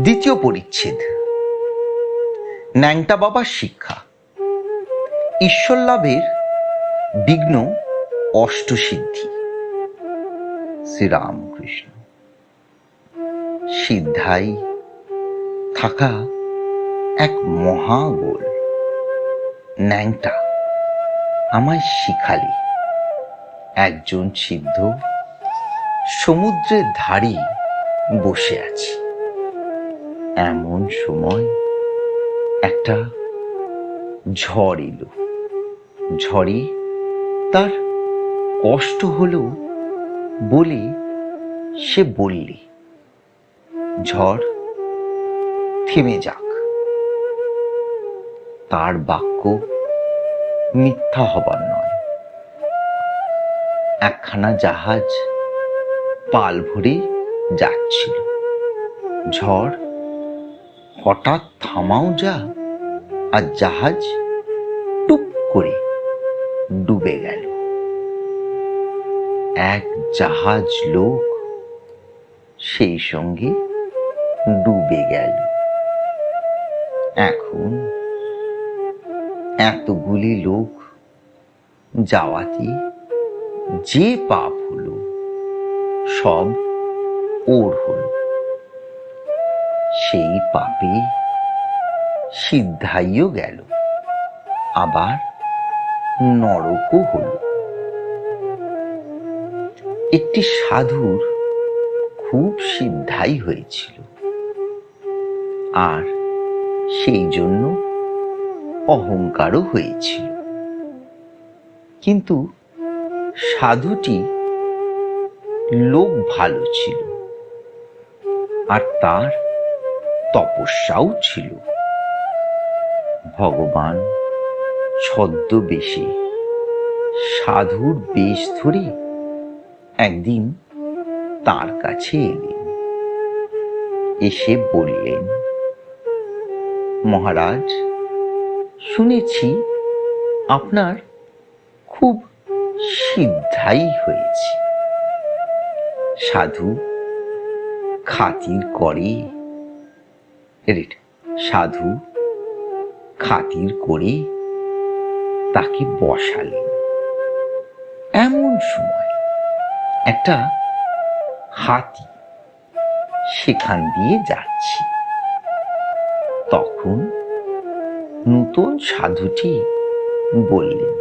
দ্বিতীয় পরিচ্ছেদ। ন্যাংটা বাবার শিক্ষা। ঈশ্বর লাভের বিঘ্ন অষ্টসিদ্ধি। শ্রীরামকৃষ্ণ। সিদ্ধাই থাকা এক মহাগোল ন্যাংটা আমায় শিখালি। একজন সিদ্ধ সমুদ্রের ধারে বসে আছে। এমন সময় একটা ঝড় এলো। ঝড়ে তার কষ্ট হলো বলে সে বললে, ঝড় থেমে যাক। তার বাক্য মিথ্যা হবার নয়। একখানা জাহাজ পাল ভরে যাচ্ছিল। ঝড় হঠাৎ থামাও যা আর জাহাজ টুপ করে ডুবে গেল। এক জাহাজ লোক সেই সঙ্গে ডুবে গেল। এখন এতগুলি লোক যাওয়াতে যে পাপ হলো, সব ওর হলো। সেই পাপে সিদ্ধাইও গেল। আবার নরকও হল। একটি সাধুর খুব সিদ্ধাই হয়েছিল। আর সেই জন্য অহংকারও হয়েছিল। কিন্তু সাধুটি লোক ভালো ছিল। আর তার তপস্যাও ছিল। ভগবান ছদ্মবেশে সাধুর বেশ ধরে একদিন তার কাছে এলেন। এসে বললেন, মহারাজ, শুনেছি আপনার খুব সিদ্ধাই হয়েছে। সাধু খাতির করে রেট সাধু, খাতির করে তাকে বসালেন এমন সময় একটা হাতি সেখান দিয়ে যাচ্ছে। তখন নূতন সাধুটি বললেন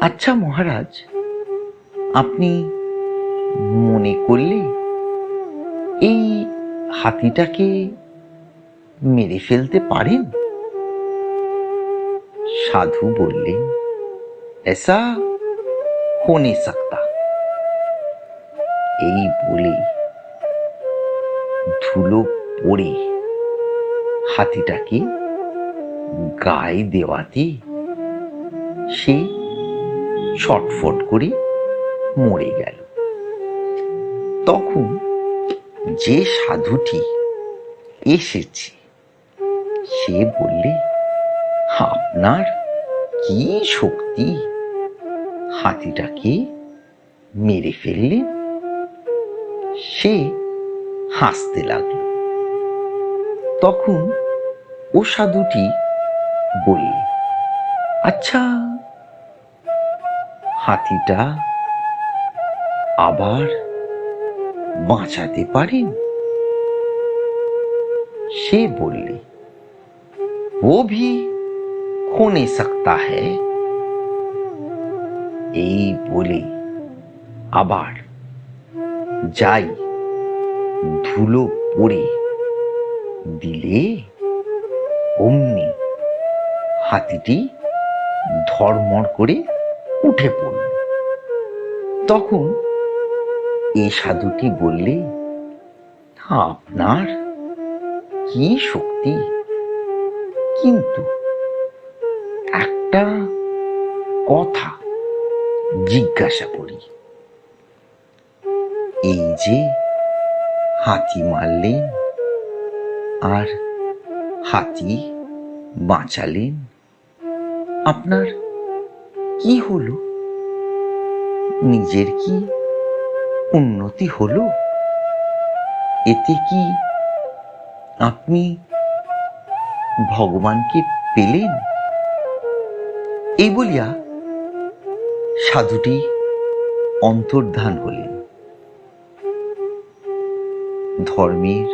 আচ্ছা মহারাজ, আপনি মনে করলে এই হাতিটাকে মেরে ফেলতে পারেন? সাধু বললেন, এসা হোনে সকতা? এই বলে ধুলো পড়ে হাতিটাকে গায়ে দেওয়াতে সে ছটফট করে মরে গেল। তখন যে সাধুটি এসেছে সে বললে, আপনার কি শক্তি? হাতিটাকে মেরে ফেললেন? সে হাসতে লাগল। তখন ও সাধুটি বললে আচ্ছা হাতিটা আবার বাঁচাতে পারেন? সে বললে ও ভি হোনে সকতা হ্যায় এই বলে আবার যাই ধুলো পড়ে দিলে অমনি হাতিটি ধর্মড় করে উঠে পড়ল তখন এই সাধুটি বললে আপনার কি শক্তি কিন্তু একটা কথা জিজ্ঞাসা করি। এই যে হাতি মারলেন আর হাতি বাঁচালেন, আপনার কি হলো? নিজের কি উন্নতি হলো? এতে কি আপনি ভগবানকে পেলেন? এই বলিয়া সাধুটি অন্তর্ধান হলেন। ধর্মের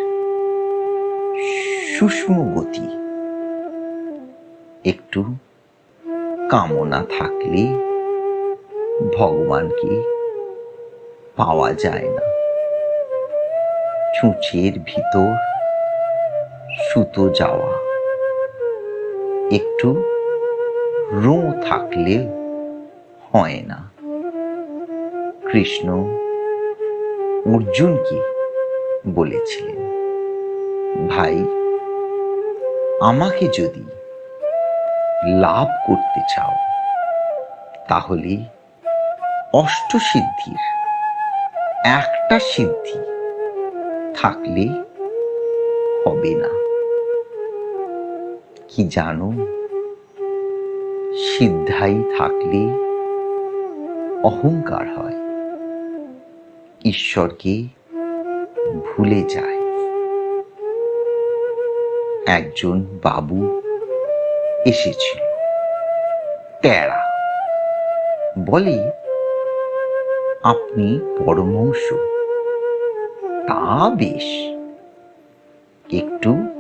সুষ্ম গতি। একটু কামনা থাকলে ভগবানকে পাওয়া যায় না। চুঁচের ভিতর সুতো যাওয়া। একটু রো থাকলে হয় না। কৃষ্ণ অর্জুনকে বলেছিলেন, ভাই, আমাকে যদি লাভ করতে চাও, তাহলে অষ্টসিদ্ধির একটা সিদ্ধি থাকলে হবে না। কি জানো? সিদ্ধাই থাকলে অহংকার হয়। ঈশ্বরকে ভুলে যায়। একজন বাবু এসেছিল, টেরা। বলে, আপনি পরমহংস। তা বেশ। একটু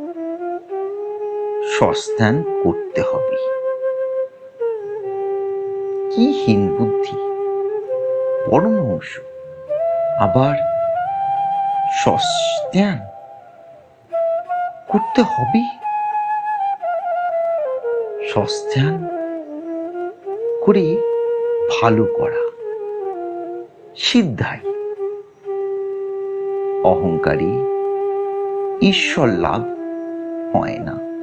সস্তান করতে হবে। কি হীন বুদ্ধি, পরমহংস, আবার সস্তান করতে হবে? সস্তান করে ভালো করা, সিদ্ধাই। অহংকারী ঈশ্বর লাভ হয় না।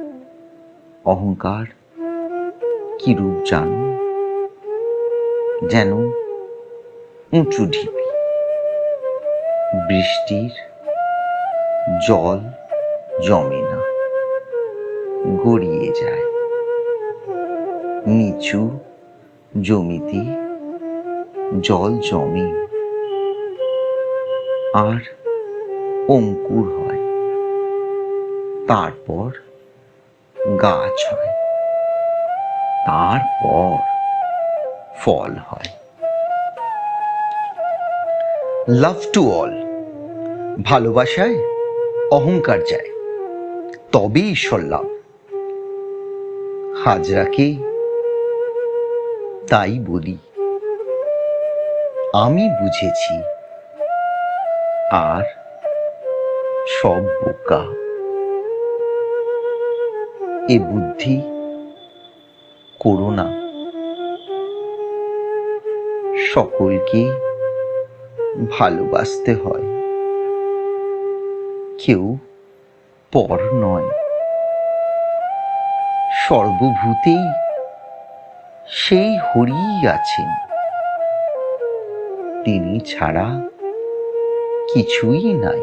অহংকার, কি রূপ জানো? যেন উঁচু ঢিপি বৃষ্টির জল জমে না, গড়িয়ে যায়। নিচু জমিতে জল জমে, আর অঙ্কুর হয়। তারপর গাছ হয়। তারপর ফল হয়। লাভ টু অল ভালোবাসায় অহংকার যায় তবে ঈশ্বর লাভ। হাজরাকে তাই বলি। আমি বুঝেছি, আর সব বোকা। এ বুদ্ধি করো না। সকলকে ভালোবাসতে হয়। কেউ পর নয়। সর্বভূতেই সেই হরিই আছেন। তিনি ছাড়া কিছুই নাই।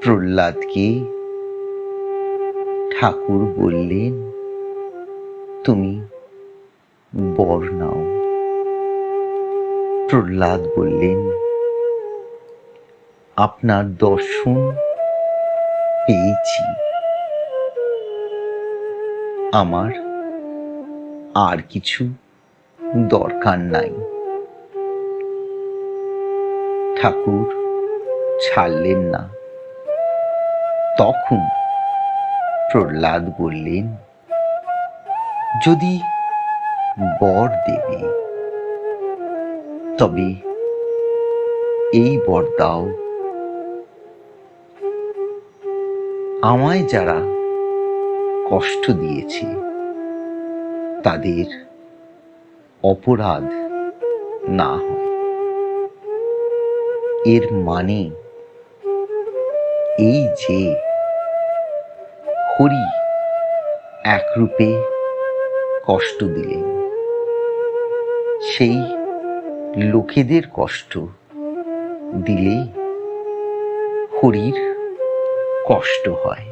প্রহ্লাদকে ঠাকুর বললেন, তুমি বর নাও। প্রহ্লাদ বললেন, আপনার দর্শন পেয়েছি। আমার আর কিছু দরকার নাই। ঠাকুর ছাড়লেন না। তখন প্রহ্লাদ বললেন, যদি বর দেবে, তবে এই বর দাও। আমায় যারা কষ্ট দিয়েছে, তাদের অপরাধ না হয়। এর মানে এই যে হরি একরূপে কষ্ট দিলেন সেই লোকেদের কষ্ট দিলে হরির কষ্ট হয়।